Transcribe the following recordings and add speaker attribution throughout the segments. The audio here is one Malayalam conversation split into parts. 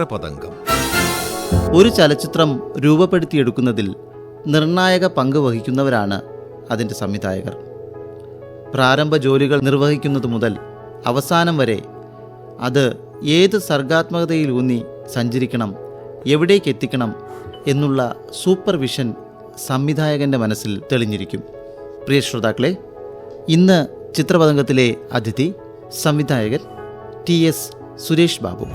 Speaker 1: ചിത്രപതംഗം
Speaker 2: ഒരു ചലച്ചിത്രം രൂപപ്പെടുത്തിയെടുക്കുന്നതിൽ നിർണായക പങ്ക് വഹിക്കുന്നവരാണ് അതിന്റെ സംവിധായകർ. പ്രാരംഭ ജോലികൾ നിർവഹിക്കുന്നത് മുതൽ അവസാനം വരെ അത് ഏത് സർഗാത്മകതയിലൂന്നി സഞ്ചരിക്കണം എവിടേക്ക് എത്തിക്കണം എന്നുള്ള സൂപ്പർവിഷൻ സംവിധായകന്റെ മനസ്സിൽ തെളിഞ്ഞിരിക്കും. പ്രിയ ശ്രോതാക്കളെ ഇന്ന് ചിത്രപതംഗത്തിലെ അതിഥി സംവിധായകൻ ടി എസ് സുരേഷ് ബാബു.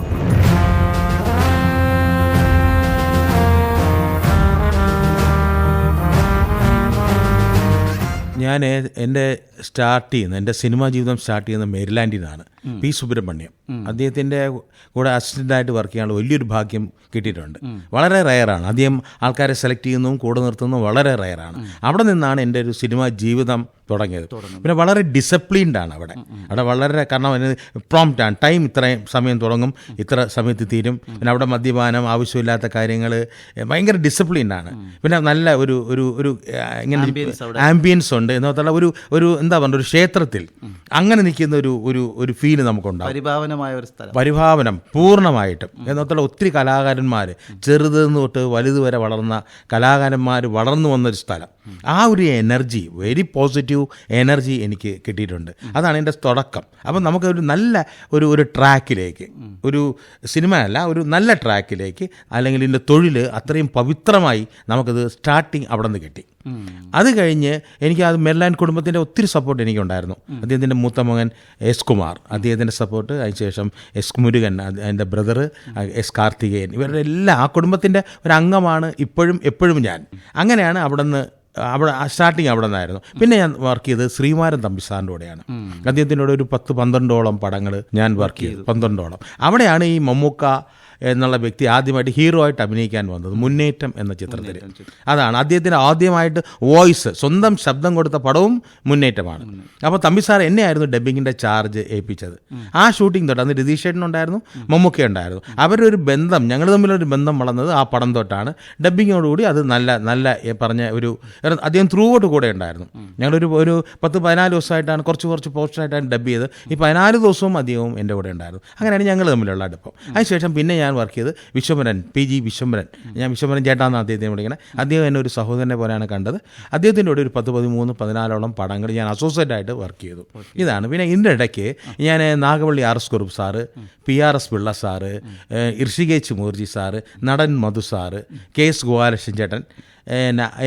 Speaker 3: ഞാൻ എന്റെ സ്റ്റാർട്ട് ചെയ്യുന്ന എന്റെ സിനിമാ ജീവിതം സ്റ്റാർട്ട് ചെയ്യുന്നത് മെരിലാൻഡിൽ നിന്നാണ്. പി സുബ്രഹ്മണ്യം. അദ്ദേഹത്തിന്റെ കൂടെ അസിസ്റ്റന്റായിട്ട് വർക്ക് ചെയ്യാനുള്ള വലിയൊരു ഭാഗ്യം കിട്ടിയിട്ടുണ്ട്. വളരെ റയറാണ് അദ്ദേഹം ആൾക്കാരെ സെലക്ട് ചെയ്യുന്നതും കൂടെ നിർത്തുന്നതും വളരെ റയറാണ് അവിടെ നിന്നാണ് എന്റെ ഒരു സിനിമാ ജീവിതം തുടങ്ങിയത്. പിന്നെ വളരെ ഡിസിപ്ലിൻഡ് ആണ് അവിടെ. അവിടെ വളരെ കാരണം അതിന് പ്രോംപ്റ്റ് ആണ്. ടൈം ഇത്രയും സമയം തുടങ്ങും. ഇത്ര സമയത്ത് തീരും. പിന്നെ അവിടെ മദ്യപാനം ആവശ്യമില്ലാത്ത കാര്യങ്ങൾ ഭയങ്കര ഡിസിപ്ലിൻഡാണ് ആണ്. പിന്നെ നല്ല ഒരു ഒരു ഒരു ഇങ്ങനെ ആംബിയൻസ് ഉണ്ട്. എന്ന് പറഞ്ഞാൽ ഒരു ഒരു എന്താ പറയുക ഒരു ക്ഷേത്രത്തിൽ അങ്ങനെ നിൽക്കുന്ന ഒരു ഒരു ഒരു ഫീൽ നമുക്കുണ്ടാവും.
Speaker 2: പരിഭാവനമായ ഒരു സ്ഥലം.
Speaker 3: പരിഭാവനം പൂർണമായിട്ടും. എന്നത്ര ഒത്തിരി കലാകാരന്മാർ ചെറുത് തൊട്ട് വലുത് വരെ വളർന്ന കലാകാരന്മാർ വളർന്നു വന്നൊരു സ്ഥലം. ആ ഒരു എനർജി വെരി പോസിറ്റീവ് എനർജി എനിക്ക് കിട്ടിയിട്ടുണ്ട്. അതാണ് എന്റെ തുടക്കം. അപ്പം നമുക്ക് ഒരു നല്ല ഒരു ഒരു ട്രാക്കിലേക്ക് ഒരു സിനിമ അല്ല ഒരു നല്ല ട്രാക്കിലേക്ക് അല്ലെങ്കിൽ ഇതിന്റെ തൊഴിൽ അത്രയും പവിത്രമായി നമുക്കത് സ്റ്റാർട്ടിങ് അവിടെ നിന്ന് കിട്ടി. അത് കഴിഞ്ഞ് എനിക്ക് അത് മെർലാൻഡ് കുടുംബത്തിന്റെ ഒത്തിരി സപ്പോർട്ട് എനിക്കുണ്ടായിരുന്നു. അദ്ദേഹത്തിന്റെ മൂത്ത മകൻ എസ് കുമാർ അദ്ദേഹത്തിന്റെ സപ്പോർട്ട് അതിനുശേഷം എസ് മുരുകൻ എന്റെ ബ്രദർ എസ് കാർത്തികേയൻ. ഇവരുടെ എല്ലാ ആ കുടുംബത്തിന്റെ ഒരു അംഗമാണ് ഇപ്പോഴും എപ്പോഴും ഞാൻ. അങ്ങനെയാണ് അവിടെ നിന്ന് അവിടെ സ്റ്റാർട്ടിങ് അവിടെ നിന്നായിരുന്നു. പിന്നെ ഞാൻ വർക്ക് ചെയ്തത് ശ്രീമാരൻ തമ്പി സാറിന്റെ കൂടെയാണ്. അദ്ദേഹത്തിന്റെ കൂടെ ഒരു പത്ത് പന്ത്രണ്ടോളം പടങ്ങൾ ഞാൻ വർക്ക് ചെയ്തു. പന്ത്രണ്ടോളം. അവിടെയാണ് ഈ മമ്മൂക്ക എന്നുള്ള വ്യക്തി ആദ്യമായിട്ട് ഹീറോ ആയിട്ട് അഭിനയിക്കാൻ വന്നത് മുന്നേറ്റം എന്ന ചിത്രത്തിൽ. അതാണ്. അദ്ദേഹത്തിന് ആദ്യമായിട്ട് വോയിസ് സ്വന്തം ശബ്ദം കൊടുത്ത പടവും മുന്നേറ്റമാണ്. അപ്പോൾ തമ്പി സാർ എന്നെയായിരുന്നു ഡബ്ബിങ്ങിന്റെ ചാർജ് ഏൽപ്പിച്ചത്. ആ ഷൂട്ടിംഗ് തൊട്ട് അന്ന് രതീഷ് ഉണ്ടായിരുന്നു മമ്മൂക്ക ഉണ്ടായിരുന്നു. അവരുടെ ഒരു ബന്ധം ഞങ്ങൾ തമ്മിലൊരു ബന്ധം വളർന്നത് ആ പടം തൊട്ടാണ്. ഡബ്ബിങ്ങോടുകൂടി അത് നല്ല നല്ല പറഞ്ഞ ഒരു അദ്ദേഹം ത്രൂ ഔട്ട് കൂടെ ഉണ്ടായിരുന്നു. ഞങ്ങളൊരു ഒരു പത്ത് പതിനാല് ദിവസമായിട്ടാണ് കുറച്ച് കുറച്ച് പോസ്റ്റായിട്ടാണ് ഡബ് ചെയ്ത് ഈ പതിനാല് ദിവസവും അധികവും എന്റെ കൂടെ ഉണ്ടായിരുന്നു. അങ്ങനെയാണ് ഞങ്ങൾ തമ്മിലുള്ള അടുപ്പം. അതിനുശേഷം പിന്നെ ഞാൻ വർക്ക് ചെയ്ത് വിശ്വംഭരൻ പി ജി വിശ്വംഭരൻ. ഞാൻ വിശ്വംഭരൻ ചേട്ടാന്ന് അദ്ദേഹത്തെ വിളിക്കണേ. അദ്ദേഹം എന്നെ ഒരു സഹോദരനെ പോലെയാണ് കണ്ടത്. അദ്ദേഹത്തിന്റെ കൂടെ ഒരു പത്ത് പതിമൂന്ന് പതിനാലോളം പടങ്ങൾ ഞാൻ അസോസിയേറ്റ് ആയിട്ട് വർക്ക് ചെയ്തു. ഇതാണ്. പിന്നെ ഇതിന്റെ ഇടയ്ക്ക് ഞാൻ Nagavally R S Kurup sir P R S Pillai sir Rishikesh ഇർഷികേച്ച് മൂർജി സാറ് നടൻ Madhu sir K S Gopalakrishnan ചേട്ടൻ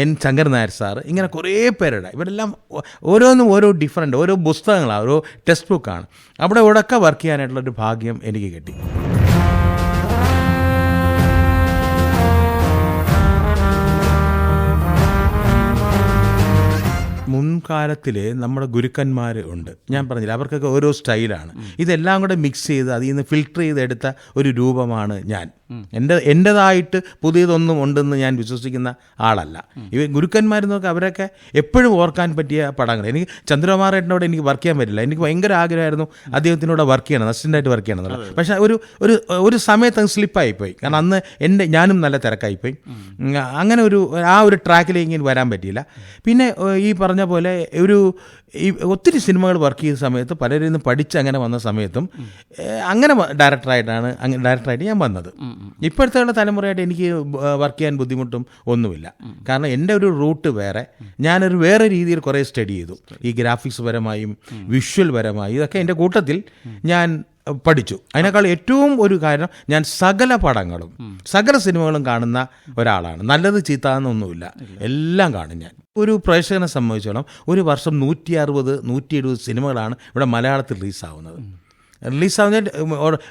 Speaker 3: എൻ ശങ്കർ നായർ സാറ് ഇങ്ങനെ കുറേ പേരുടെ ഇവരെല്ലാം ഓരോന്നും ഓരോ ഡിഫറെന്റ് ഓരോ പുസ്തകങ്ങളാണ് ഓരോ ടെക്സ്റ്റ് ബുക്കാണ് അവിടെ ഇവിടെയൊക്കെ വർക്ക് ചെയ്യാനായിട്ടുള്ള ഒരു ഭാഗ്യം എനിക്ക് കിട്ടി. മുൻകാലത്തിൽ നമ്മുടെ ഗുരുക്കന്മാർ ഉണ്ട്. ഞാൻ പറഞ്ഞില്ല അവർക്കൊക്കെ ഓരോ സ്റ്റൈലാണ്. ഇതെല്ലാം കൂടെ മിക്സ് ചെയ്ത് അതിൽ നിന്ന് ഫിൽട്ടർ ചെയ്തെടുത്ത ഒരു രൂപമാണ് ഞാൻ. എന്റെ എന്റെതായിട്ട് പുതിയതൊന്നും ഉണ്ടെന്ന് ഞാൻ വിശ്വസിക്കുന്ന ആളല്ല. ഇവ ഗുരുക്കന്മാരെന്നൊക്കെ അവരൊക്കെ എപ്പോഴും ഓർക്കാൻ പറ്റിയ പടങ്ങൾ. എനിക്ക് ചന്ദ്രകുമാറേട്ടനോട് എനിക്ക് വർക്ക് ചെയ്യാൻ പറ്റില്ല. എനിക്ക് ഭയങ്കര ആഗ്രഹമായിരുന്നു അദ്ദേഹത്തിനോട് വർക്ക് ചെയ്യണം അസിസ്റ്റന്റായിട്ട് വർക്ക് ചെയ്യണം എന്നുള്ളത്. പക്ഷേ ഒരു ഒരു ഒരു സമയത്ത് അങ്ങ് സ്ലിപ്പായിപ്പോയി കാരണം അന്ന് എന്റെ ഞാനും നല്ല തിരക്കായിപ്പോയി. അങ്ങനെ ഒരു ആ ഒരു ട്രാക്കിലേക്ക് വരാൻ പറ്റിയില്ല. പിന്നെ ഈ പറഞ്ഞ പോലെ ഒരു ഈ ഒത്തിരി സിനിമകൾ വർക്ക് ചെയ്ത സമയത്ത് പലരിൽ നിന്ന് പഠിച്ച് അങ്ങനെ വന്ന സമയത്തും അങ്ങനെ ഡയറക്ടറായിട്ടാണ് അങ്ങനെ ഡയറക്ടറായിട്ട് ഞാൻ വന്നത്. ഇപ്പോഴത്തെ ഉള്ള തലമുറയായിട്ട് എനിക്ക് വർക്ക് ചെയ്യാൻ ബുദ്ധിമുട്ടും ഒന്നുമില്ല. കാരണം എന്റെ ഒരു റൂട്ട് വേറെ. ഞാനൊരു വേറെ രീതിയിൽ കുറേ സ്റ്റഡി ചെയ്തു. ഈ ഗ്രാഫിക്സ് പരമായും വിഷ്വൽ പരമായും ഇതൊക്കെ എന്റെ കൂട്ടത്തിൽ ഞാൻ പഠിച്ചു. അതിനേക്കാൾ ഏറ്റവും ഒരു കാരണം ഞാൻ സകല പടങ്ങളും സകല സിനിമകളും കാണുന്ന ഒരാളാണ്. നല്ലത് ചീത്ത എന്നൊന്നുമില്ല എല്ലാം കാണും ഞാൻ. ഒരു പ്രേക്ഷകനെ സംബന്ധിച്ചോളം ഒരു വർഷം നൂറ്റി അറുപത് നൂറ്റി എഴുപത് സിനിമകളാണ് ഇവിടെ മലയാളത്തിൽ റിലീസാവുന്നത്. റിലീസാവുന്ന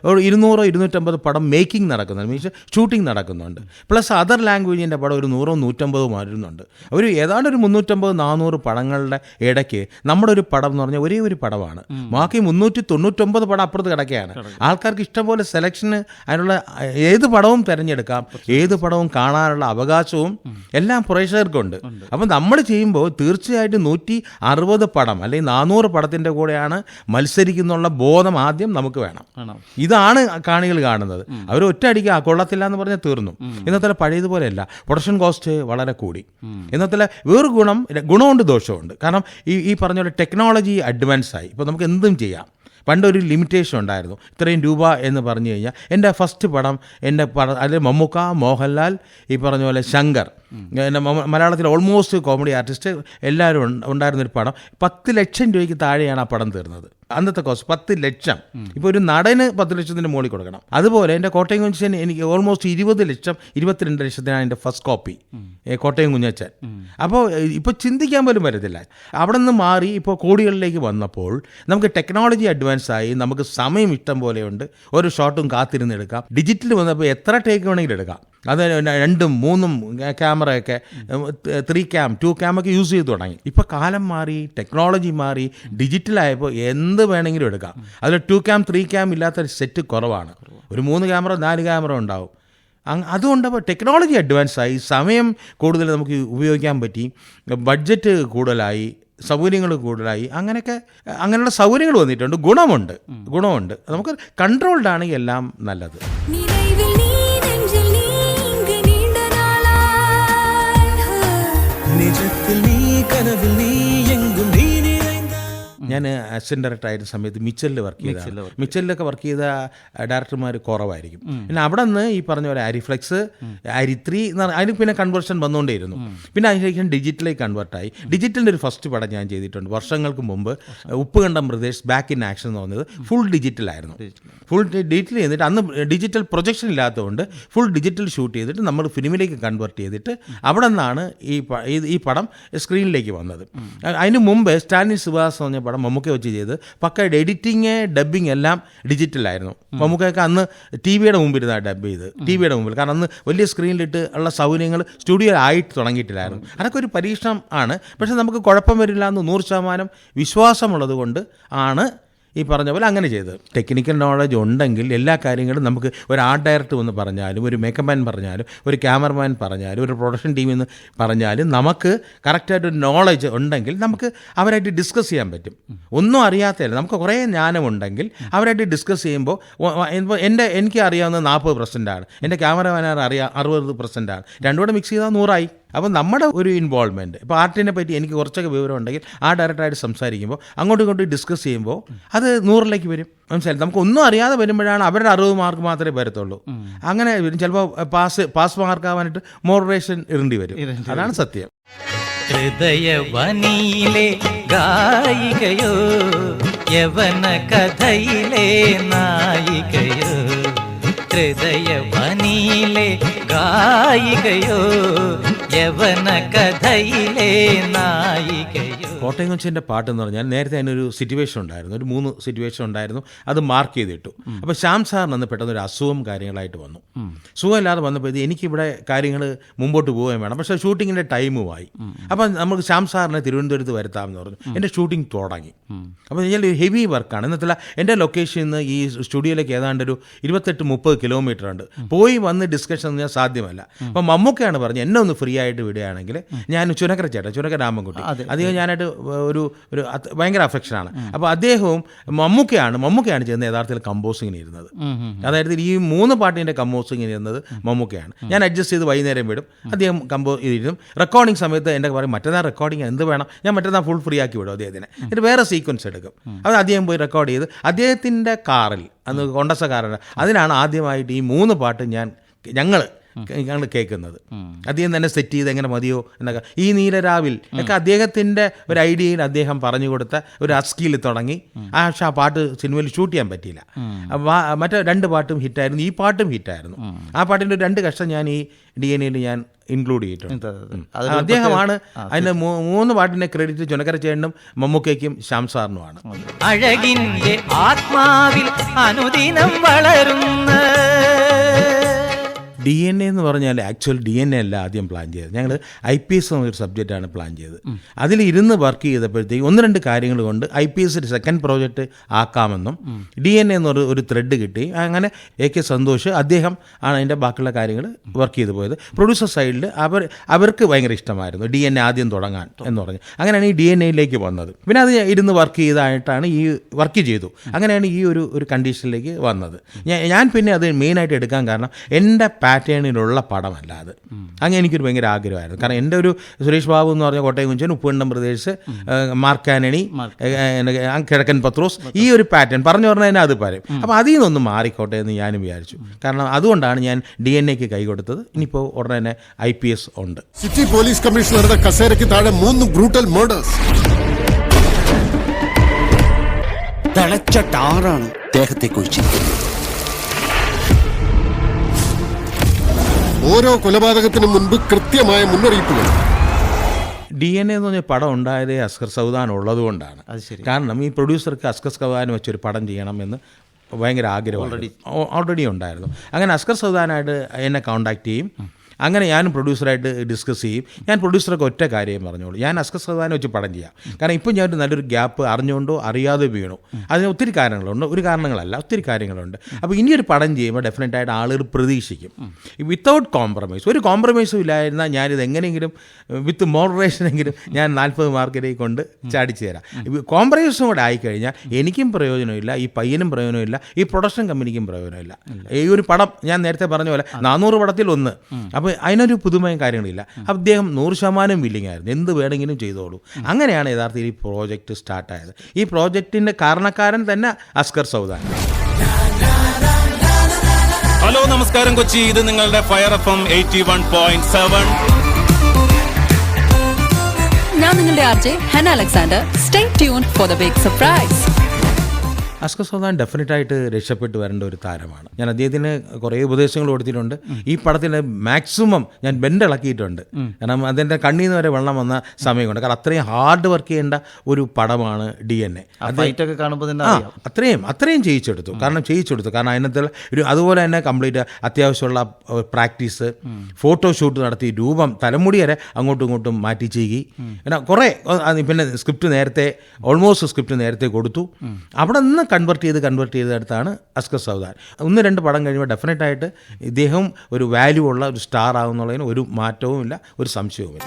Speaker 3: ഒരു ഇരുന്നൂറോ ഇരുന്നൂറ്റമ്പത് പടം മേക്കിംഗ് നടക്കുന്നുണ്ട്. മീൻസ് ഷൂട്ടിംഗ് നടക്കുന്നുണ്ട്. പ്ലസ് അതർ ലാംഗ്വേജിന്റെ പടം ഒരു നൂറോ നൂറ്റമ്പതോ വരുന്നുണ്ട്. ഒരു ഏതാണ്ട് ഒരു മുന്നൂറ്റമ്പത് നാനൂറ് പടങ്ങളുടെ ഇടയ്ക്ക് നമ്മുടെ ഒരു പടം എന്ന് പറഞ്ഞാൽ ഒരേ ഒരു പടമാണ് ബാക്കി മുന്നൂറ്റി തൊണ്ണൂറ്റൊമ്പത് പടം അപ്പുറത്ത് കിടക്കുകയാണ്. ആൾക്കാർക്ക് ഇഷ്ടംപോലെ സെലക്ഷന് അതിനുള്ള ഏത് പടവും തിരഞ്ഞെടുക്കാം ഏത് പടവും കാണാനുള്ള അവകാശവും എല്ലാം പ്രേക്ഷകർക്കുണ്ട്. അപ്പം നമ്മൾ ചെയ്യുമ്പോൾ തീർച്ചയായിട്ടും നൂറ്റി അറുപത് പടം അല്ലെങ്കിൽ നാനൂറ് പടത്തിന്റെ കൂടെയാണ് മത്സരിക്കുന്നുള്ള ബോധം ആദ്യം നമുക്ക് വേണം. ഇതാണ് കാണികൾ കാണുന്നത്. അവർ ഒറ്റ അടിക്ക് ആ കൊള്ളത്തില്ല എന്ന് പറഞ്ഞാൽ തീർന്നു. ഇന്നത്തെ പഴയതുപോലെയല്ല. പ്രൊഡക്ഷൻ കോസ്റ്റ് വളരെ കൂടി. ഇന്നത്തെ വേറൊരു ഗുണം ഗുണമുണ്ട് ദോഷമുണ്ട്. കാരണം ഈ ഈ പറഞ്ഞ പോലെ ടെക്നോളജി അഡ്വാൻസ് ആയി. ഇപ്പോൾ നമുക്ക് എന്തും ചെയ്യാം. പണ്ടൊരു ലിമിറ്റേഷൻ ഉണ്ടായിരുന്നു. ഇത്രയും രൂപ എന്ന് പറഞ്ഞു കഴിഞ്ഞാൽ എന്റെ ഫസ്റ്റ് പടം എന്റെ പടം അതിൽ മമ്മൂക്ക മോഹൻലാൽ ഈ പറഞ്ഞ പോലെ ശങ്കർ. എന്റെ മലയാളത്തിൽ ഓൾമോസ്റ്റ് കോമഡി ആർട്ടിസ്റ്റ് എല്ലാവരും ഉണ്ട്- ഉണ്ടായിരുന്നൊരു പടം. പത്ത് ലക്ഷം രൂപയ്ക്ക് താഴെയാണ് ആ പടം തീർന്നത്. അന്നത്തെ കോസ്റ്റ് പത്ത് ലക്ഷം. ഇപ്പോൾ ഒരു നടന് പത്ത് ലക്ഷത്തിന്റെ മുകളിൽ കൊടുക്കണം. അതുപോലെ എന്റെ കോട്ടയം കുഞ്ഞച്ചൻ എനിക്ക് ഓൾമോസ്റ്റ് ഇരുപത് ലക്ഷം ഇരുപത്തിരണ്ട് ലക്ഷത്തിനാണ് എന്റെ ഫസ്റ്റ് കോപ്പി കോട്ടയം കുഞ്ഞച്ചൻ. അപ്പോൾ ഇപ്പോൾ ചിന്തിക്കാൻ പോലും പറ്റത്തില്ല. അവിടെ നിന്ന് മാറി ഇപ്പോൾ കോടികളിലേക്ക് വന്നപ്പോൾ നമുക്ക് ടെക്നോളജി അഡ്വാൻസ് ആയി നമുക്ക് സമയം ഇഷ്ടം പോലെയുണ്ട് ഒരു ഷോട്ടും കാത്തിരുന്ന് എടുക്കാം. ഡിജിറ്റൽ വന്നപ്പോൾ എത്ര ടേക്ക് വേണമെങ്കിലും എടുക്കാം. അത് രണ്ടും മൂന്നും ക്യാമറയൊക്കെ ത്രീ ക്യാം ടു ക്യാം ഒക്കെ യൂസ് ചെയ്ത് തുടങ്ങി. ഇപ്പോൾ കാലം മാറി ടെക്നോളജി മാറി ഡിജിറ്റലായപ്പോൾ എന്ത് വേണമെങ്കിലും എടുക്കാം. അതിൽ ടു ക്യാം ത്രീ ക്യാം ഇല്ലാത്ത സെറ്റ് കുറവാണ്. ഒരു മൂന്ന് ക്യാമറ നാല് ക്യാമറ ഉണ്ടാവും. അതുകൊണ്ട് അപ്പോൾ ടെക്നോളജി അഡ്വാൻസ് ആയി സമയം കൂടുതൽ നമുക്ക് ഉപയോഗിക്കാൻ പറ്റി ബഡ്ജറ്റ് കൂടുതലായി സൗകര്യങ്ങൾ കൂടുതലായി അങ്ങനെയൊക്കെ അങ്ങനെയുള്ള സൗകര്യങ്ങൾ വന്നിട്ടുണ്ട് ഗുണമുണ്ട് ഗുണമുണ്ട്. നമുക്ക് കൺട്രോൾഡ് ആണെങ്കിൽ എല്ലാം നല്ലത്. ഞാൻ അസിസ്റ്റന്റ് ഡയറക്ടർ ആയിരുന്ന സമയത്ത് മിച്ചലിൽ വർക്ക് ചെയ്ത. മിച്ചലിലൊക്കെ വർക്ക് ചെയ്ത ഡയറക്ടർമാർ കുറവായിരിക്കും. പിന്നെ അവിടെ നിന്ന് ഈ പറഞ്ഞ പോലെ അരിഫ്ലെക്സ് അരിത്രി എന്ന് പറഞ്ഞ അതിന് പിന്നെ കൺവേർഷൻ വന്നുകൊണ്ടേയിരുന്നു. പിന്നെ അതിനുശേഷം ഡിജിറ്റലിലേക്ക് കൺവേർട്ടായി ഡിജിറ്റലിന്റെ ഒരു ഫസ്റ്റ് പടം ഞാൻ ചെയ്തിട്ടുണ്ട്. വർഷങ്ങൾക്ക് മുമ്പ് ഉപ്പുകണ്ടം പ്രദേശ് ബാക്ക് ഇൻ ആക്ഷൻ എന്ന് പറഞ്ഞത് ഫുൾ ഡിജിറ്റലായിരുന്നു ഫുൾ ഡിജിറ്റൽ ചെയ്തിട്ട് അന്ന് ഡിജിറ്റൽ പ്രൊജക്ഷൻ ഇല്ലാത്തതുകൊണ്ട് ഫുൾ ഡിജിറ്റൽ ഷൂട്ട് ചെയ്തിട്ട് നമ്മൾ ഫിലിമിലേക്ക് കൺവേർട്ട് ചെയ്തിട്ട് അവിടെ നിന്നാണ് ഈ ഈ- പടം സ്ക്രീനിലേക്ക് വന്നത്. അതിന് മുമ്പ് സ്റ്റാലിൻ സുഭാസ് പറഞ്ഞ പടം മമ്മൂക്ക വെച്ച് ചെയ്ത് പക്കയുടെ എഡിറ്റിങ് ഡബ്ബിങ് എല്ലാം ഡിജിറ്റലായിരുന്നു മമ്മൂക്കയൊക്കെ അന്ന് ടി വിയുടെ മുമ്പിരുന്നാണ് ഡബ്ബ് ചെയ്ത്. ടി വിയുടെ മുമ്പിൽ. കാരണം അന്ന് വലിയ സ്ക്രീനിലിട്ട് ഉള്ള സൗകര്യങ്ങൾ സ്റ്റുഡിയോ ആയിട്ട് തുടങ്ങിയിട്ടില്ലായിരുന്നു. അതൊക്കെ ഒരു പരീക്ഷണം ആണ്. പക്ഷെ നമുക്ക് കുഴപ്പം വരില്ല എന്ന് നൂറ് ശതമാനം വിശ്വാസമുള്ളത് കൊണ്ട് ആണ് ഈ പറഞ്ഞ പോലെ അങ്ങനെ ചെയ്ത്. ടെക്നിക്കൽ നോളജ് ഉണ്ടെങ്കിൽ എല്ലാ കാര്യങ്ങളും നമുക്ക് ഒരു ആർട്ട് ഡയറക്ടർ എന്ന് പറഞ്ഞാലും ഒരു മേക്കപ്പ് മാൻ പറഞ്ഞാലും ഒരു ക്യാമറമാൻ പറഞ്ഞാലും ഒരു പ്രൊഡക്ഷൻ ടീം എന്ന് പറഞ്ഞാലും നമുക്ക് കറക്റ്റായിട്ട് ഒരു നോളജ് ഉണ്ടെങ്കിൽ നമുക്ക് അവരായിട്ട് ഡിസ്കസ് ചെയ്യാൻ പറ്റും. ഒന്നും അറിയാത്തതല്ല. നമുക്ക് കുറേ ജ്ഞാനമുണ്ടെങ്കിൽ അവരായിട്ട് ഡിസ്കസ് ചെയ്യുമ്പോൾ എന്റെ എനിക്ക് അറിയാവുന്ന നാൽപ്പത് പെർസെന്റാണ് എന്റെ ക്യാമറമാനാർ അറിയാം അറുപത് പെർസെന്റാണ് രണ്ടുകൂടെ മിക്സ് ചെയ്താൽ നൂറായി. അപ്പോൾ നമ്മുടെ ഒരു ഇൻവോൾവ്മെന്റ് ഇപ്പോൾ ആർട്ടിനെ പറ്റി എനിക്ക് കുറച്ചൊക്കെ വിവരം ഉണ്ടെങ്കിൽ ആ ഡയറക്ടറായിട്ട് സംസാരിക്കുമ്പോൾ അങ്ങോട്ടും ഇങ്ങോട്ടും ഡിസ്കസ് ചെയ്യുമ്പോൾ അത് നൂറിലേക്ക് വരും. മനസ്സിലായി നമുക്കൊന്നും അറിയാതെ വരുമ്പോഴാണ് അവരുടെ അറുപത് മാർക്ക് മാത്രമേ വരത്തുള്ളൂ. അങ്ങനെ വരും. ചിലപ്പോൾ പാസ് പാസ് മാർക്കാവാനായിട്ട് മോഡറേഷൻ ഇടേണ്ടി വരും. അതാണ് സത്യം.
Speaker 4: ഹൃദയവനിയിലെ ഗായികയോ യവന കഥയിലെ നായികയോ. ഹൃദയവനിയിലെ ഗായികയോ യവന കഥയിലെ നായികയോ
Speaker 3: കോട്ടയം കൊച്ചിന്റെ പാട്ട് എന്ന് പറഞ്ഞാൽ നേരത്തെ അതിനൊരു സിറ്റുവേഷൻ ഉണ്ടായിരുന്നു. ഒരു മൂന്ന് സിറ്റുവേഷൻ ഉണ്ടായിരുന്നു. അത് മാർക്ക് ചെയ്തിട്ടു. അപ്പോൾ ശ്യാം സാറിന് അന്ന് പെട്ടെന്ന് ഒരു അസുഖം കാര്യങ്ങളായിട്ട് വന്നു. സുഖമില്ലാതെ വന്നപ്പോൾ എനിക്കിവിടെ കാര്യങ്ങൾ മുമ്പോട്ട് പോവുകയും വേണം. പക്ഷേ ഷൂട്ടിങ്ങിന്റെ ടൈമുമായി അപ്പം നമുക്ക് ശ്യാം സാറിനെ തിരുവനന്തപുരത്ത് വരുത്താമെന്ന് പറഞ്ഞു. എന്റെ ഷൂട്ടിംഗ് തുടങ്ങി. അപ്പോൾ ഞാൻ ഹെവി വർക്കാണ് എന്നത്തില്ല എന്റെ ലൊക്കേഷനിൽ നിന്ന് ഈ സ്റ്റുഡിയോയിലേക്ക് ഏതാണ്ട് ഒരു ഇരുപത്തെട്ട് മുപ്പത് കിലോമീറ്റർ ഉണ്ട്. പോയി വന്ന് ഡിസ്കഷൻ ഞാൻ സാധ്യമല്ല. അപ്പം മമ്മൂക്കയാണ് പറഞ്ഞത് എന്നെ ഒന്ന് ഫ്രീ ആയിട്ട് വിടുകയാണെങ്കിൽ ഞാൻ ചുനക്കര ചേട്ടൻ ചുനക്കര രാമൻകുട്ടി. അധികം ഞാനായിട്ട് ഒരു ഒരു ഭയങ്കര അഫെക്ഷനാണ് അപ്പോൾ അദ്ദേഹവും മമ്മൂക്കയാണ് മമ്മൂക്കയാണ് ചെയ്യുന്നത് യഥാർത്ഥത്തിൽ കമ്പോസിങ്ങിന് ഇരുന്നത്. അതായത് ഈ മൂന്ന് പാട്ടിന്റെ കമ്പോസിങ്ങിന് ഇരുന്നത് മമ്മൂക്കയാണ്. ഞാൻ അഡ്ജസ്റ്റ് ചെയ്ത് വൈകുന്നേരം വിടും. അദ്ദേഹം കമ്പോ ഇരുന്നും റെക്കോർഡിംഗ് സമയത്ത് എന്റെ പറയും മറ്റന്നാൾ റെക്കോർഡിങ് എന്ത് വേണം? ഞാൻ മറ്റന്നാൾ ഫുൾ ഫ്രീ ആക്കി വിടും അദ്ദേഹത്തിനെ. എന്നിട്ട് വേറെ സീക്വൻസ് എടുക്കും. അത് അദ്ദേഹം പോയി റെക്കോർഡ് ചെയ്ത് അദ്ദേഹത്തിന്റെ കാറിൽ അന്ന് കൊണ്ടസ കാറിൽ അതിനാണ് ആദ്യമായിട്ട് ഈ മൂന്ന് പാട്ട് ഞാൻ ഞങ്ങൾ ഞങ്ങൾ കേൾക്കുന്നത്. അദ്ദേഹം തന്നെ സെറ്റ് ചെയ്ത് എങ്ങനെ മതിയോ എന്നൊക്കെ. ഈ നീലരാവിൽ ഒക്കെ അദ്ദേഹത്തിന്റെ ഒരു ഐഡിയയിൽ അദ്ദേഹം പറഞ്ഞു കൊടുത്ത ഒരു അസ്കിയിൽ തുടങ്ങി. ആ പക്ഷെ ആ പാട്ട് സിനിമയിൽ ഷൂട്ട് ചെയ്യാൻ പറ്റിയില്ല. മറ്റേ രണ്ട് പാട്ടും ഹിറ്റായിരുന്നു. ഈ പാട്ടും ഹിറ്റായിരുന്നു. ആ പാട്ടിന്റെ രണ്ട് കഷ്ടം ഞാൻ ഈ ഡി എൻ എയിൽ ഞാൻ ഇൻക്ലൂഡ് ചെയ്തിട്ടുണ്ട്. അദ്ദേഹമാണ് അതിന്റെ മൂന്ന് പാട്ടിന്റെ ക്രെഡിറ്റ് ചുനക്കര ചേട്ടനും മമ്മൂക്കയ്ക്കും ശ്യാം സാറിനുമാണ്
Speaker 4: അഴകിന്റെ ആത്മാവിൽ അനുദിനം വളരുന്ന
Speaker 3: ഡി എൻ എ എന്ന് പറഞ്ഞാൽ ആക്ച്വൽ ഡി എൻ എ അല്ല ആദ്യം പ്ലാൻ ചെയ്തത്. ഞങ്ങൾ ഐ പി എസ് എന്നൊരു സബ്ജക്റ്റാണ് പ്ലാൻ ചെയ്തത്. അതിൽ ഇരുന്ന് വർക്ക് ചെയ്തപ്പോഴത്തേക്ക് ഒന്ന് രണ്ട് കാര്യങ്ങൾ കൊണ്ട് ഐ പി എസ് ഒരു സെക്കൻഡ് പ്രോജക്റ്റ് ആക്കാമെന്നും ഡി എൻ എ എന്നൊരു ഒരു ത്രെഡ് കിട്ടി. അങ്ങനെ എ കെ സന്തോഷ് അദ്ദേഹം ആണ് അതിന്റെ ബാക്കിയുള്ള കാര്യങ്ങൾ വർക്ക് ചെയ്തു പോയത്. പ്രൊഡ്യൂസർ സൈഡിൽ അവർ അവർക്ക് ഭയങ്കര ഇഷ്ടമായിരുന്നു ഡി എൻ എ ആദ്യം തുടങ്ങാൻ എന്ന് പറഞ്ഞു. അങ്ങനെയാണ് ഈ ഡി എൻ എയിലേക്ക് വന്നത്. പിന്നെ അത് ഇരുന്ന് വർക്ക് ചെയ്തായിട്ടാണ് ഈ വർക്ക് ചെയ്തു. അങ്ങനെയാണ് ഈ ഒരു ഒരു കണ്ടീഷനിലേക്ക് വന്നത്. ഞാൻ പിന്നെ അത് മെയിനായിട്ട് എടുക്കാൻ കാരണം എന്റെ പാഷൻ പാറ്റേണിലുള്ള പടമല്ല അത് അങ്ങനെ എനിക്കൊരു ഭയങ്കര ആഗ്രഹമായിരുന്നു. കാരണം എന്റെ ഒരു സുരേഷ് ബാബു എന്ന് പറഞ്ഞ കോട്ടയം കുഞ്ചൻ ഉപ്പുണ്ടം പ്രദേശ് മാർക്കാനണി കിഴക്കൻ പത്രോസ് ഈ ഒരു പാറ്റേൺ പറഞ്ഞു പറഞ്ഞാൽ തന്നെ അത് പറയും അപ്പോൾ അതിൽ നിന്നൊന്ന് മാറിക്കോട്ടെ എന്ന് ഞാനും വിചാരിച്ചു. കാരണം അതുകൊണ്ടാണ് ഞാൻ ഡി എൻ എക്ക് കൈ കൊടുത്തത്. ഇനിയിപ്പോൾ ഉടനെ തന്നെ ഐ പി എസ് ഉണ്ട്.
Speaker 5: സിറ്റി പോലീസ് കമ്മീഷണറുടെ കസേരയ്ക്ക് താഴെ മൂന്ന് ബ്രൂട്ടൽ മേഡേഴ്സ്
Speaker 6: തിളച്ച ടാറാണ് ദേഹത്തെ ഒഴിച്ചിരിക്കുന്നത്
Speaker 5: ഓരോ കൊലപാതകത്തിനും മുൻപ് കൃത്യമായ മുന്നറിയിപ്പുകൾ.
Speaker 3: ഡി എൻ എ എന്ന് പറഞ്ഞ പടം ഉണ്ടായതേ അസ്കർ സൗദാൻ ഉള്ളതുകൊണ്ടാണ്
Speaker 2: അത് ശരി.
Speaker 3: കാരണം ഈ പ്രൊഡ്യൂസർക്ക് അസ്കർ സൗദാൻ വെച്ചൊരു പടം ചെയ്യണം എന്ന് ഭയങ്കര ആഗ്രഹം ഓൾറെഡി ഉണ്ടായിരുന്നു. അങ്ങനെ അസ്കർ സൗദാനായിട്ട് എന്നെ കോണ്ടാക്ട് ചെയ്യും. അങ്ങനെ ഞാനും പ്രൊഡ്യൂസറായിട്ട് ഡിസ്കസ് ചെയ്യും. ഞാൻ പ്രൊഡ്യൂസർക്ക് ഒറ്റ കാര്യം പറഞ്ഞോളൂ. ഞാൻ അസ്കർ സൗദാനെ വെച്ച് പടം ചെയ്യാം. കാരണം ഇപ്പം ഞാൻ നല്ലൊരു ഗ്യാപ്പ് അറിഞ്ഞുകൊണ്ടോ അറിയാതെ വീണു അതിന് ഒത്തിരി കാരണങ്ങളുണ്ട്. ഒരു കാരണങ്ങളല്ല ഒത്തിരി കാര്യങ്ങളുണ്ട്. അപ്പോൾ ഇനിയൊരു പടം ചെയ്യുമ്പോൾ ഡെഫിനറ്റ് ആയിട്ട് ആളുകൾ പ്രതീക്ഷിക്കും. വിത്തൗട്ട് കോംപ്രമൈസ് ഒരു കോംപ്രമൈസും ഇല്ലായിരുന്നാൽ ഞാനിത് എങ്ങനെയെങ്കിലും വിത്ത് മോഡറേഷനെങ്കിലും ഞാൻ നാൽപ്പത് മാർക്കിലേക്ക് കൊണ്ട് ചാടിച്ചു തരാം. കോംപ്രമൈസും കൂടെ ആയിക്കഴിഞ്ഞാൽ എനിക്കും പ്രയോജനമില്ല ഈ പയ്യനും പ്രയോജനമില്ല ഈ പ്രൊഡക്ഷൻ കമ്പനിക്കും പ്രയോജനമില്ല. ഈ ഒരു പടം ഞാൻ നേരത്തെ പറഞ്ഞ പോലെ നാനൂറ് പടത്തിൽ ഒന്ന്. അപ്പോൾ അതിനൊരു പുതുമയും കാര്യങ്ങളില്ല. അദ്ദേഹം നൂറ് ശതമാനം വില്ലിങ് ആയിരുന്നു. എന്ത് വേണമെങ്കിലും ചെയ്തോളൂ. അങ്ങനെയാണ് യഥാർത്ഥത്തിൽ ഈ പ്രോജക്റ്റ് സ്റ്റാർട്ടായത് ഈ പ്രോജക്റ്റിന്റെ കാരണക്കാരൻ തന്നെ അസ്കർ സൗദാൻ.
Speaker 7: ഹലോ നമസ്കാരം കൊച്ചി. ഇത് നിങ്ങളുടെ fire F M eighty one point seven
Speaker 8: ഞാൻ നിങ്ങളുടെ RJ Hana Alexander. Stay tune for the big surprise
Speaker 3: Askar Saudan definite ആയിട്ട് രക്ഷപ്പെട്ടു വരേണ്ട ഒരു താരമാണ്. ഞാൻ അദ്ദേഹത്തിന് കുറേ ഉപദേശങ്ങൾ കൊടുത്തിട്ടുണ്ട്. ഈ പടത്തിന്റെ മാക്സിമം ഞാൻ ബെൻഡ് ഇളക്കിയിട്ടുണ്ട്. കാരണം അതിന്റെ കണ്ണിൽ നിന്ന് വരെ വെള്ളം വന്ന സമയമുണ്ട്. കാരണം അത്രയും ഹാർഡ് വർക്ക് ചെയ്യേണ്ട ഒരു പടമാണ് ഡി എൻ എ അത്രയും അത്രയും ചെയ്യിച്ചെടുത്തു. കാരണം ചെയ്യിച്ചെടുത്തു. കാരണം അതിനകത്ത് ഒരു അതുപോലെ തന്നെ കംപ്ലീറ്റ് അത്യാവശ്യമുള്ള പ്രാക്ടീസ് ഫോട്ടോ ഷൂട്ട് നടത്തി രൂപം തലമുടി വരെ അങ്ങോട്ടും ഇങ്ങോട്ടും മാറ്റി ചെയ്യി കുറേ പിന്നെ സ്ക്രിപ്റ്റ് നേരത്തെ ഓൾമോസ്റ്റ് സ്ക്രിപ്റ്റ് നേരത്തെ കൊടുത്തു. അവിടെ നിന്ന് കൺവെർട്ട് ചെയ്ത് കൺവെർട്ട് ചെയ്തെടുത്താണ് അസ്കർ സൗദാൻ. ഒന്ന് രണ്ട് പടം കഴിയുമ്പോൾ ഡെഫിനറ്റായിട്ട് ഇദ്ദേഹം ഒരു വാല്യൂ ഉള്ള ഒരു സ്റ്റാർ ആകുന്നുള്ളതിന് ഒരു മാറ്റവുമില്ല ഒരു സംശയവുമില്ല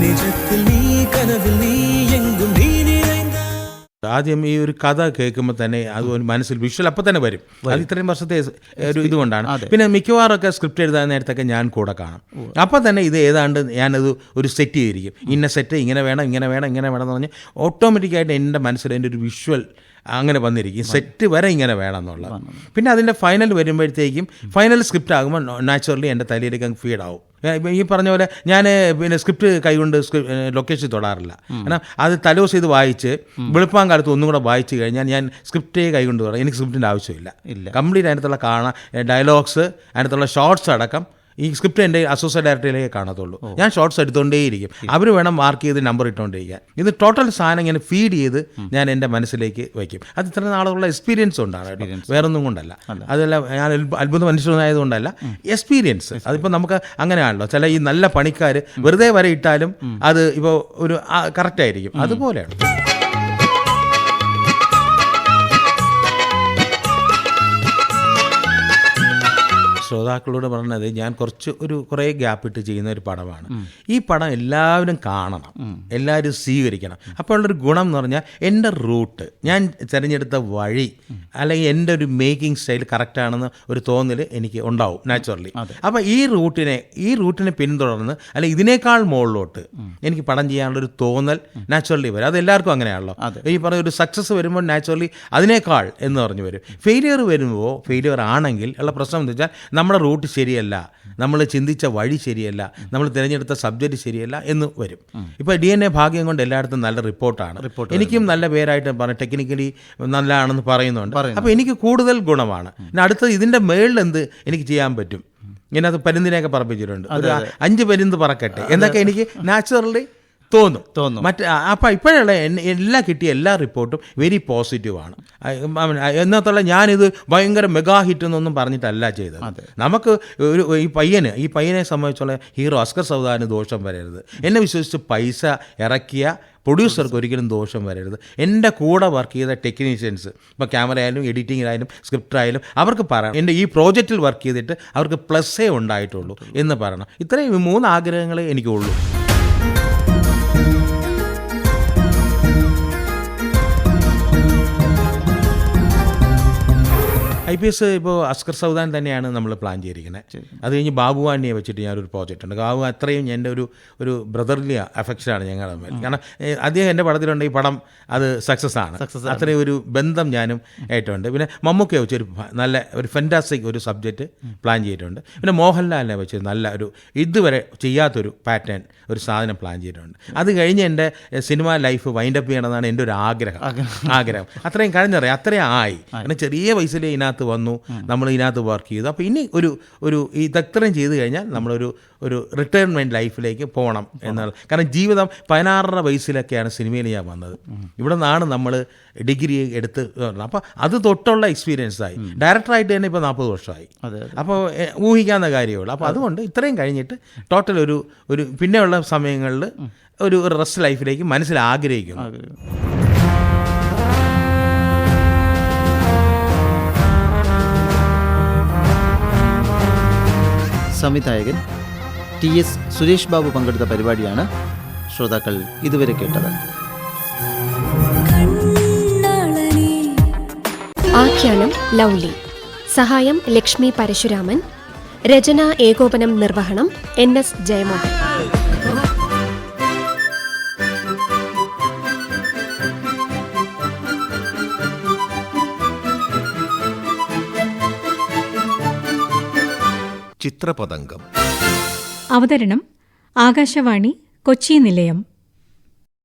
Speaker 4: നിജത്തിൽ നീ കനവിൽ
Speaker 3: ആദ്യം ഈ ഒരു കഥ കേൾക്കുമ്പോൾ തന്നെ അത് മനസ്സിൽ വിഷ്വൽ അപ്പം തന്നെ വരും. അത് ഇത്രയും വർഷത്തെ ഒരു ഇതുകൊണ്ടാണ്. പിന്നെ മിക്കവാറൊക്കെ സ്ക്രിപ്റ്റ് എഴുതാൻ നേരത്തൊക്കെ ഞാൻ കൂടെ കാണും. അപ്പം തന്നെ ഇത് ഏതാണ്ട് ഞാനത് ഒരു സെറ്റ് ചെയ്തിരിക്കും. ഇന്ന സെറ്റ് ഇങ്ങനെ വേണം ഇങ്ങനെ വേണം ഇങ്ങനെ വേണം എന്ന് പറഞ്ഞ് ഓട്ടോമാറ്റിക്കായിട്ട് എന്റെ മനസ്സിൽ എന്റെ ഒരു വിഷ്വൽ അങ്ങനെ വന്നിരിക്കും. സെറ്റ് വരെ ഇങ്ങനെ വേണം എന്നുള്ളത്. പിന്നെ അതിന്റെ ഫൈനൽ വരുമ്പോഴത്തേക്കും ഫൈനൽ സ്ക്രിപ്റ്റ് ആകുമ്പോൾ നാച്ചുറലി എന്റെ തലയിലേക്ക് അങ്ങ് ഫീഡ് ആവും. ഇപ്പം ഈ പറഞ്ഞ പോലെ ഞാൻ പിന്നെ സ്ക്രിപ്റ്റ് കൈകൊണ്ട് ലൊക്കേഷൻ തൊടാറില്ല. കാരണം അത് തലോസ് ചെയ്ത് വായിച്ച് വെളുപ്പാൻ കാലത്ത് ഒന്നും കൂടെ വായിച്ച് കഴിഞ്ഞാൽ ഞാൻ സ്ക്രിപ്റ്റേ കൈകൊണ്ട് തുടങ്ങും എനിക്ക് സ്ക്രിപ്റ്റിന്റെ ആവശ്യമില്ല.
Speaker 2: ഇല്ല.
Speaker 3: കംപ്ലീറ്റ് അതിനകത്തുള്ള കാണാൻ ഡയലോഗ്സ് അതിനകത്തുള്ള ഷോർട്സ് അടക്കം ഈ സ്ക്രിപ്റ്റ് എന്റെ അസോസിയേറ്റ് ഡയറക്ടറിലേക്ക് കാണത്തുള്ളൂ. ഞാൻ ഷോർട്സ് എടുത്തുകൊണ്ടേയിരിക്കും അവർ വേണം മാർക്ക് ചെയ്ത് നമ്പർ ഇട്ടുകൊണ്ടിരിക്കാൻ ഇത് ടോട്ടൽ സാധനം ഇങ്ങനെ ഫീഡ് ചെയ്ത് ഞാൻ എന്റെ മനസ്സിലേക്ക് വയ്ക്കും. അത് ഇത്ര നാളുള്ള എക്സ്പീരിയൻസ് കൊണ്ടാണ് വേറെ വേറൊന്നും കൊണ്ടല്ല. അതല്ല ഞാൻ അത്ഭുത മനുഷ്യനായതുകൊണ്ടല്ല എക്സ്പീരിയൻസ് അതിപ്പോൾ നമുക്ക് അങ്ങനെയാണല്ലോ. ചില ഈ നല്ല പണിക്കാർ വെറുതെ വരെ ഇട്ടാലും അത് ഇപ്പോൾ ഒരു കറക്റ്റ് ആയിരിക്കും. അതുപോലെയാണ്. ശ്രോതാക്കളോട് പറഞ്ഞത് ഞാൻ കുറച്ച് ഒരു കുറേ ഗ്യാപ്പ് ഇട്ട് ചെയ്യുന്ന ഒരു പടമാണ്. ഈ പടം എല്ലാവരും കാണണം. എല്ലാവരും സ്വീകരിക്കണം. അപ്പോൾ ഉള്ളൊരു ഗുണം എന്ന് പറഞ്ഞാൽ എന്റെ റൂട്ട് ഞാൻ തിരഞ്ഞെടുത്ത വഴി അല്ലെങ്കിൽ എന്റെ ഒരു മേക്കിംഗ് സ്റ്റൈൽ കറക്റ്റാണെന്ന് ഒരു തോന്നൽ എനിക്ക് ഉണ്ടാവും നാച്ചുറലി അപ്പോൾ ഈ റൂട്ടിനെ ഈ റൂട്ടിനെ പിന്തുടർന്ന് അല്ലെങ്കിൽ ഇതിനേക്കാൾ മുകളിലോട്ട് എനിക്ക് പടം ചെയ്യാനുള്ള ഒരു തോന്നൽ നാച്ചുറലി വരും. അത് എല്ലാവർക്കും അങ്ങനെയാണല്ലോ. ഈ പറഞ്ഞ ഒരു സക്സസ് വരുമ്പോൾ നാച്ചുറലി അതിനേക്കാൾ എന്ന് പറഞ്ഞു വരും. ഫെയിലിയർ വരുമ്പോൾ ഫെയിലിയർ ആണെങ്കിൽ ഉള്ള പ്രശ്നം എന്ന് വെച്ചാൽ നമ്മുടെ റൂട്ട് ശരിയല്ല നമ്മൾ ചിന്തിച്ച വഴി ശരിയല്ല നമ്മൾ തിരഞ്ഞെടുത്ത സബ്ജക്റ്റ് ശരിയല്ല എന്ന് വരും. ഇപ്പോൾ ഡി എൻ എ ഭാഗ്യം കൊണ്ട് എല്ലായിടത്തും നല്ല റിപ്പോർട്ടാണ്. റിപ്പോർട്ട് എനിക്കും നല്ല പേരായിട്ട് പറഞ്ഞു ടെക്നിക്കലി നല്ലതാണെന്ന് പറയുന്നുണ്ട്. അപ്പോൾ എനിക്ക് കൂടുതൽ ഗുണമാണ്. പിന്നെ അടുത്തത് ഇതിന്റെ മേളിൽ എന്ത് എനിക്ക് ചെയ്യാൻ പറ്റും? ഇതിനകത്ത് പരുന്തിനെയൊക്കെ പറപ്പിച്ചിട്ടുണ്ട്. ഒരു അഞ്ച് പരുന്ത് പറക്കട്ടെ. എന്നൊക്കെ എനിക്ക് നാച്ചുറലി തോന്നും.
Speaker 2: തോന്നും.
Speaker 3: മറ്റ് അപ്പം ഇപ്പോഴുള്ള എല്ലാ കിട്ടിയ എല്ലാ റിപ്പോർട്ടും വെരി പോസിറ്റീവാണ് എന്നത്തുള്ള ഞാനിത് ഭയങ്കര മെഗാ ഹിറ്റ് എന്നൊന്നും പറഞ്ഞിട്ടല്ല ചെയ്തത്. നമുക്ക് ഒരു ഈ പയ്യന് ഈ പയ്യനെ സംബന്ധിച്ചുള്ള ഹീറോ അസ്കർ സൗദാന് ദോഷം വരരുത്. എന്നെ വിശ്വസിച്ച് പൈസ ഇറക്കിയ പ്രൊഡ്യൂസർക്ക് ഒരിക്കലും ദോഷം വരരുത്. എന്റെ കൂടെ വർക്ക് ചെയ്ത ടെക്നീഷ്യൻസ് ഇപ്പോൾ ക്യാമറ ആയാലും എഡിറ്റിംഗ് സ്ക്രിപ്റ്റ് ആയാലും അവർക്ക് പറയണം. എന്റെ ഈ പ്രോജക്റ്റിൽ വർക്ക് ചെയ്തിട്ട് അവർക്ക് പ്ലസ്സേ ഉണ്ടായിട്ടുള്ളൂ എന്ന് പറയണം. ഇത്രയും മൂന്ന് ആഗ്രഹങ്ങളെ എനിക്കുള്ളൂ. ഐ പി എസ് ഇപ്പോൾ അസ്കർ സൗദാൻ തന്നെയാണ് നമ്മൾ പ്ലാൻ ചെയ്തിരിക്കുന്നത്. അത് കഴിഞ്ഞ് ബാബുവാണിയെ വെച്ചിട്ട് ഞാനൊരു പ്രോജക്റ്റ് ഉണ്ട്. ബാബു അത്രയും എന്റെ ഒരു ഒരു ബ്രദർലി അഫക്ഷനാണ് ഞങ്ങൾ തമ്മിൽ. കാരണം അദ്ദേഹം എന്റെ പടത്തിലുണ്ട് ഈ പടം അത് സക്സസ് ആണ്. അത്രയും ഒരു ബന്ധം ഞാനും ആയിട്ടുണ്ട് പിന്നെ മമ്മൂക്കയെ വെച്ച് ഒരു നല്ല ഒരു ഫെന്റാസ്റ്റിക് ഒരു സബ്ജക്റ്റ് പ്ലാൻ ചെയ്തിട്ടുണ്ട്. പിന്നെ മോഹൻലാലിനെ വെച്ച് നല്ല ഒരു ഇതുവരെ ചെയ്യാത്തൊരു പാറ്റേൺ ഒരു സാധനം പ്ലാൻ ചെയ്തിട്ടുണ്ട്. അത് കഴിഞ്ഞ് എന്റെ സിനിമ ലൈഫ് വൈൻഡപ്പ് ചെയ്യണമെന്നാണ് എന്റെ ഒരു ആഗ്രഹം. ആഗ്രഹം. അത്രയും കഴിഞ്ഞറിയാം അത്രയും ആയി. കാരണം ചെറിയ വയസ്സിലേ ഇതിനകത്ത് വന്നു നമ്മൾ ഇതിനകത്ത് വർക്ക് ചെയ്തു. അപ്പോൾ ഇനി ഒരു ഒരു ഇതത്രയും ചെയ്ത് കഴിഞ്ഞാൽ നമ്മളൊരു ഒരു റിട്ടയർമെന്റ് ലൈഫിലേക്ക് പോകണം എന്നുള്ള. കാരണം ജീവിതം പതിനാറര വയസ്സിലൊക്കെയാണ് സിനിമയിൽ ഞാൻ വന്നത്. ഇവിടെ നിന്നാണ് നമ്മൾ ഡിഗ്രി എടുത്ത് അപ്പോൾ അത് തൊട്ടുള്ള എക്സ്പീരിയൻസ് ആയി. ഡയറക്ടറായിട്ട് തന്നെ ഇപ്പോൾ നാൽപ്പത് വർഷമായി. അപ്പോൾ ഊഹിക്കാവുന്ന കാര്യമുള്ളൂ. അപ്പോൾ അതുകൊണ്ട് ഇത്രയും കഴിഞ്ഞിട്ട് ടോട്ടൽ ഒരു ഒരു പിന്നെയുള്ള സമയങ്ങളിൽ ഒരു റെസ്റ്റ് ലൈഫിലേക്ക് മനസ്സിൽ ആഗ്രഹിക്കുന്നു.
Speaker 2: സംവിധായകൻ ടി എസ് സുരേഷ് ബാബു പങ്കെടുത്ത പരിപാടിയാണ് ശ്രോതാക്കൾ ഇതുവരെ കേട്ടത്.
Speaker 9: ആഖ്യാനം ലൗലി. സഹായം ലക്ഷ്മി പരശുരാമൻ. രചന ഏകോപനം നിർവഹണം എൻ എസ് ജയമോഹൻ.
Speaker 5: ചിത്രപതംഗം.
Speaker 10: അവതരണം ആകാശവാണി കൊച്ചി നിലയം.